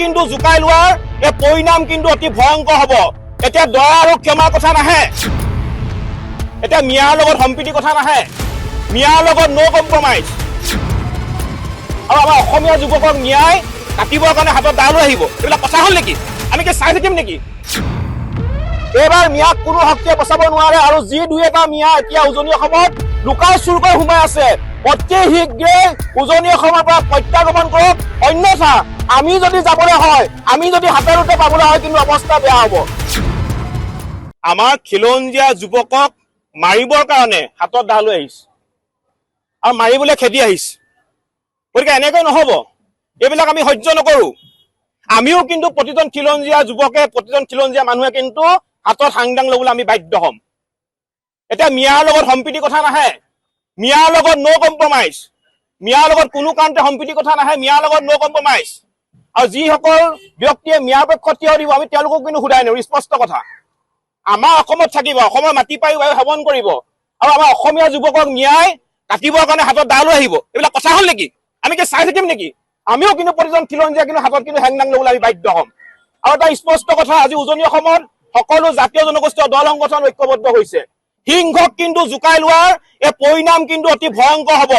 কিন্তু জোকাই লোৱাৰ, এই পৰিণাম কিন্তু অতি ভয়ংকৰ হ'ব। এতিয়া দয়া আৰু ক্ষমাৰ কথা নাহে। এতিয়া মিয়াৰ লগত সম্প্ৰীতিৰ কথা নাহে। মিয়াৰ লগত ন' কম্প্ৰমাইজ আৰু আমাৰ অসমীয়া যুৱকক ন্যায় কাটিবৰ কাৰণে হাতত দা আহিব। এইবিলাক কথা হ'ল নেকি? আমি কি চাই থাকিম নেকি? এইবাৰ মিয়াক কোনো শক্তিয়ে বচাব নোৱাৰে আৰু যি দুই এটা মিয়া এতিয়া উজনি অসমত লুকাই চুৰকৈ সোমাই আছে, অতি শীঘ্ৰে উজনি অসমৰ পৰা প্ৰত্যাগমন কৰক। অন্যথা আমি যদি যাবলৈ হয়, আমি যদি হাতৰতে পাবলৈ হয়, কিন্তু অৱস্থা বেয়া হ'ব। আমাৰ খিলঞ্জীয়া যুৱকক মাৰিবৰ কাৰণে হাতত দা লৈ আহিছে। আৰু মাৰিবলৈ খেদি আহিছে। গতিকে এনেকৈ নহ'ব। এইবিলাক আমি সহ্য নকৰো। আমিও কিন্তু প্ৰতিজন খিলঞ্জীয়া যুৱকে, প্ৰতিজন খিলঞ্জীয়া মানুহে কিন্তু হাতত হাংদাং ল'বলৈ আমি বাধ্য হ'ম। এতিয়া মিয়াৰ লগত সম্প্ৰীতিৰ কথা নাহে। মিয়াৰ লগত ন' কম্প্ৰমাইজ মিয়াৰ লগত কোনো কাৰণতে সম্প্ৰীতিৰ কথা নাহে। মিয়াৰ লগত ন' কম্প্ৰমাইজ আৰু যিসকল ব্যক্তিয়ে মিয়াৰ পক্ষত থিয় দিব, আমি তেওঁলোকক কিন্তু সোধাই নোৱাৰো স্পষ্ট কথা। আমাৰ অসমত থাকিব, অসমৰ মাটি পাৰি বায়ু সেৱন কৰিব আৰু আমাৰ অসমীয়া যুৱকক ন্যায় কাটিবৰ কাৰণে হাতত দা লৈ আহিব। এইবিলাক কথা হ'ল নেকি? আমি কি চাই থাকিম নেকি? আমিও কিন্তু প্ৰতিজন খিলঞ্জীয়া কিন্তু হাতত কিন্তু হেংদাং ল'বলৈ আমি বাধ্য হ'ম। আৰু এটা স্পষ্ট কথা, আজি উজনি অসমত সকলো জাতীয় জনগোষ্ঠীয় দল সংগঠন ঐক্যবদ্ধ হৈছে। সিংহক কিন্তু জোকাই লোৱাৰ এই পৰিণাম কিন্তু অতি ভয়ংকৰ হ'ব।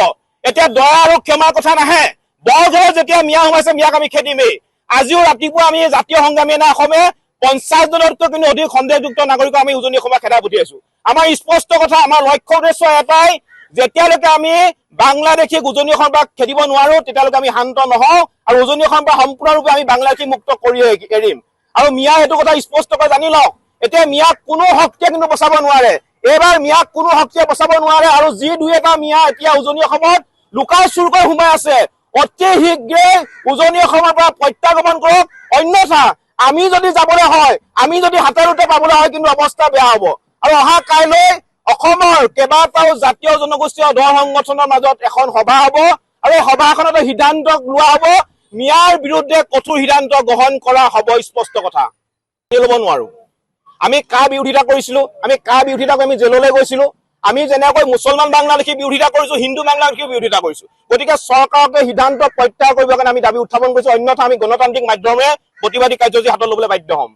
এতিয়া দয়া আৰু ক্ষমাৰ কথা নাহে। বৰঘৰত যেতিয়া মিয়া সোমাইছে, মিয়াক আমি খেদিমেই আজিও ৰাতিপুৱা আমি জাতীয় সংগ্ৰামী এনা অসমে পঞ্চাছজনতকৈ কিন্তু অধিক সন্দেহযুক্ত নাগৰিকক আমি উজনি অসমত খেদা পঠিয়াইছো আমাৰ স্পষ্ট কথা, আমাৰ লক্ষ্য উদ্দেশ্য এটাই, যেতিয়ালৈকে আমি বাংলাদেশী উজনি অসমৰ পৰা খেদিব নোৱাৰো, তেতিয়ালৈকে আমি শান্ত নহওঁ আৰু উজনি অসমৰ পৰা সম্পূৰ্ণৰূপে আমি বাংলাদেশী মুক্ত কৰি এৰিম। আৰু মিয়া সেইটো কথা স্পষ্টকৈ জানি লওক, এতিয়া মিয়াক কোনো শক্তিয়ে কিন্তু বচাব নোৱাৰে। এইবাৰ মিয়াক কোনো শক্তিয়ে বচাব নোৱাৰে আৰু যি দুই এটা মিয়া এতিয়া উজনি অসমত লুকাই চুৰকৈ সোমাই আছে অতি শীঘ্ৰে উজনি অসমৰ পৰা প্ৰত্যাগমন কৰক। অন্যথা, আমি যদি যাবলৈ হয়, আমি যদি হাতৰতে পাবলৈ হয়, কিন্তু অৱস্থা বেয়া হ'ব। আৰু অহা কাইলৈ অসমৰ কেইবাটাও জাতীয় জনগোষ্ঠীয় দল সংগঠনৰ মাজত এখন সভা হ'ব আৰু এই সভাখনত সিদ্ধান্ত লোৱা হ'ব। মিয়াৰ বিৰুদ্ধে কঠোৰ সিদ্ধান্ত গ্ৰহণ কৰা হ'ব স্পষ্ট কথা। ল'ব নোৱাৰো। আমি কাৰ বিৰোধিতা কৰিছিলো। আমি কাৰ বিৰোধিতা কৰি আমি জেললৈ গৈছিলো। আমি যেনেকৈ মুছলমান বাংলাদেশী বিৰোধিতা কৰিছো, হিন্দু বাংলাদেশীও বিৰোধিতা কৰিছো। গতিকে চৰকাৰকে সিদ্ধান্ত প্ৰত্যাহাৰ কৰিবৰ কাৰণে আমি দাবি উত্থাপন কৰিছো, অন্যথা আমি গণতান্ত্ৰিক মাধ্যমেৰে প্ৰতিবাদী কাৰ্যসূচী হাতত ল'বলৈ বাধ্য হ'ম।